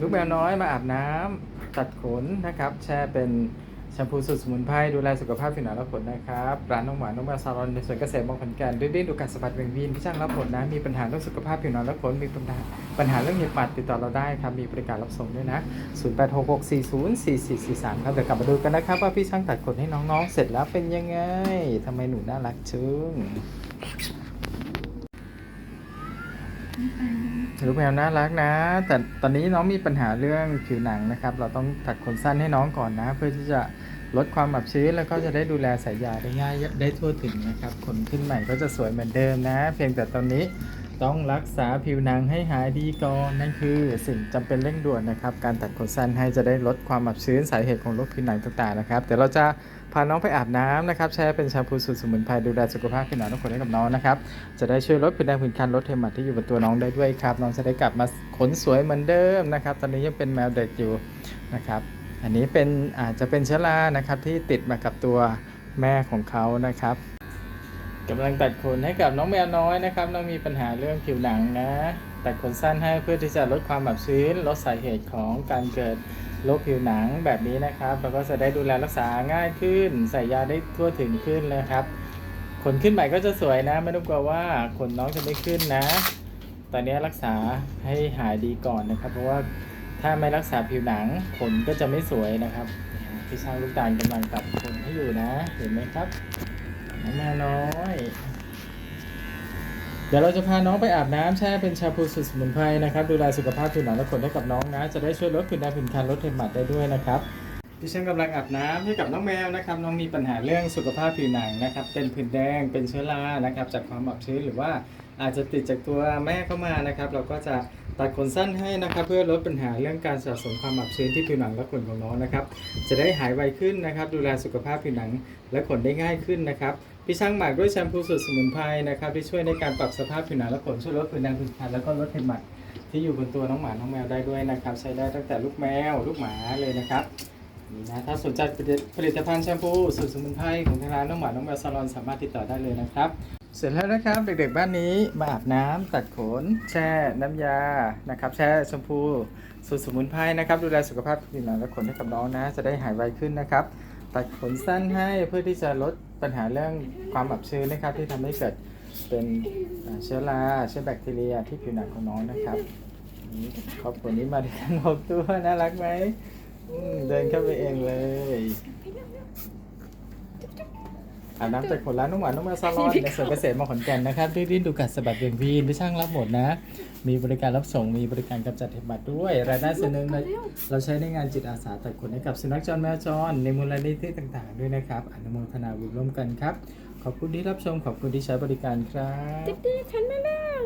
ลูกแมวน้อยมาอาบน้ำตัดขนนะครับ แช่เป็นแชมพูสูตรสมุนไพรดูแลสุขภาพผิวหนังและขนนะครับร้านน้องหวานน้องแมวซาลอนในสวนเกษตรบางขอนแก่นด้วยดิ้นดูกัดสะบัดเวียงวีนพี่ช่างรับผลนะมีปัญหาเรื่องสุขภาพผิวหนังและขนมีปัญหาปัญหาเรื่องเห็บหมัดติดต่อเราได้ครับมีบริการรับส่งด้วยนะ 0866404443 ครับเดี๋ยวกลับมาดูกันนะครับ ว่าพี่ช่างตัดขนให้น้องๆเสร็จแล้วเป็นยังไงทำไมหนูน่ารักชึ้ง ลูกแมวน่ารักนะ แต่ตอนนี้น้องมีปัญหาเรื่องผิวหนังนะครับ เราต้องตัดขนสั้นให้น้องก่อนนะ เพื่อที่จะลดความอับชื้นแล้วก็จะได้ดูแลสายยาได้ง่ายได้ทั่วถึงนะครับขนขึ้นใหม่ก็จะสวยเหมือนเดิมนะ เพียงแต่ตอนนี้ ต้องรักษาผิวหนังให้หายดีก่อนนั่นคือสิ่งจำเป็นเร่งด่วนนะครับ การตัดขนสั้นให้จะได้ลดความอับชื้นสาเหตุของโรคผิวหนังต่างๆนะครับเดี๋ยวเราจะพาน้องไปอาบน้ำนะครับ ใช้เป็นแชมพูสูตรสมุนไพรดูแลสุขภาพผิวหนังและขนให้กับน้องนะครับ จะได้ช่วยลดผื่นแดงผื่นคันลดเทมมัดที่อยู่บนตัวน้องได้ด้วยครับ น้องจะได้กลับมาขนสวยเหมือนเดิมนะครับ ตอนนี้ยังเป็นแมวเด็กอยู่นะครับ อันนี้เป็นอาจจะเป็นเชื้อรานะครับที่ติดมากับตัวแม่ของเขานะครับ กำลังตัดขนให้กับน้องแมวน้อยนะครับ น้องมีปัญหาเรื่องผิวหนังนะ ตัดขนสั้นให้เพื่อที่จะลดความอับชื้น ลดสาเหตุของการเกิดโรคผิวหนังแบบนี้นะครับแล้วก็จะได้ดูแลรักษาง่ายขึ้น ใส่ยาได้ทั่วถึงขึ้นเลยครับ ขนขึ้นใหม่ก็จะสวยนะ ไม่ต้องกลัวว่าขนน้องจะไม่ขึ้นนะ ตอนนี้รักษาให้หายดีก่อนนะครับ เพราะว่าถ้าไม่รักษาผิวหนังขนก็จะไม่สวยนะครับ พี่ช่างลูกตาลกำลังตัดขนให้อยู่นะ เห็นไหมครับ น้องแมวน้อย เดี๋ยวเราจะพาน้องไปอาบน้ำแช่เป็นชาพูสูตรสมุนไพรนะครับ ดูแลสุขภาพผิวหนังและขนให้กับน้องนะ จะได้ช่วยลดผื่นแดงผื่นคันลดเทมหมัดได้ด้วยนะครับดิฉันกำลังอาบน้ำให้กับน้องแมวนะครับ น้องมีปัญหาเรื่องสุขภาพผิวหนังนะครับ เป็นผื่นแดงเป็นเชื้อรานะครับ จากความอับชื้นหรือว่าอาจจะติดจากตัวแม่เข้ามานะครับ เราก็จะ ตัดขนสั้นให้นะครับเพื่อลดปัญหาเรื่องการสะสมความอับชื้นที่ผิวหนังและขนของน้องนะครับ จะได้หายไวขึ้นนะครับ ดูแลสุขภาพผิวหนังและขนได้ง่ายขึ้นนะครับพี่ช่างหมักด้วยแชมพูสูตรสมุนไพรนะครับที่ช่วยในการปรับสภาพผิวหนังและขนช่วยลดผื่นแดงผื่นคันแล้วก็ลดเห็บหมัดที่อยู่บนตัวน้องหมาน้องแมวได้ด้วยนะครับ ใช้ได้ตั้งแต่ลูกแมว ลูกหมาเลยนะครับนี่นะถ้าสนใจผลิตภัณฑ์แชมพูสูตรสมุนไพรของทางร้านน้องหมาน้องแมวซาลอนสามารถติดต่อได้เลยนะครับ เสร็จแล้วนะครับเด็กๆบ้านนี้มาอาบน้ำตัดขน แช่น้ำยานะครับ แช่แชมพูสูตรสมุนไพรนะครับ ดูแลสุขภาพผิวหนังและขนให้กับน้องนะ จะได้หายไวขึ้นนะครับ ตัดขนสั้นให้เพื่อที่จะลดปัญหาเรื่องความอับชื้นนะครับ ที่ทำให้เกิดเป็นเชื้อราเชื้อแบคทีเรียที่ผิวหนังของน้องนะครับนี่ครอบครัวนี้มาด้วยกันหกตัวน่ารักไหมเดินเข้าไปเองเลย อาบน้ำจากขนร้านน้องหวานน้องแมวซาลอนในสวนเกษตรมงขอนแก่นนะครับที่ดินดูกัดสะบัดเวียงวีนที่ช่างรับหมดนะ มีบริการรับส่งมีบริการกำจัดเห็บหมัดด้วย รายได้ส่วนหนึ่งเราเราใช้ในงานจิตอาสาตัดขนให้กับสุนัขจรแมวจรในมูลนิธิต่างๆ ด้วยนะครับอนุโมทนาบุญร่วมกันครับ ขอบคุณที่รับชมขอบคุณที่ใช้บริการครับติ๊ดๆฉันมาแล้ว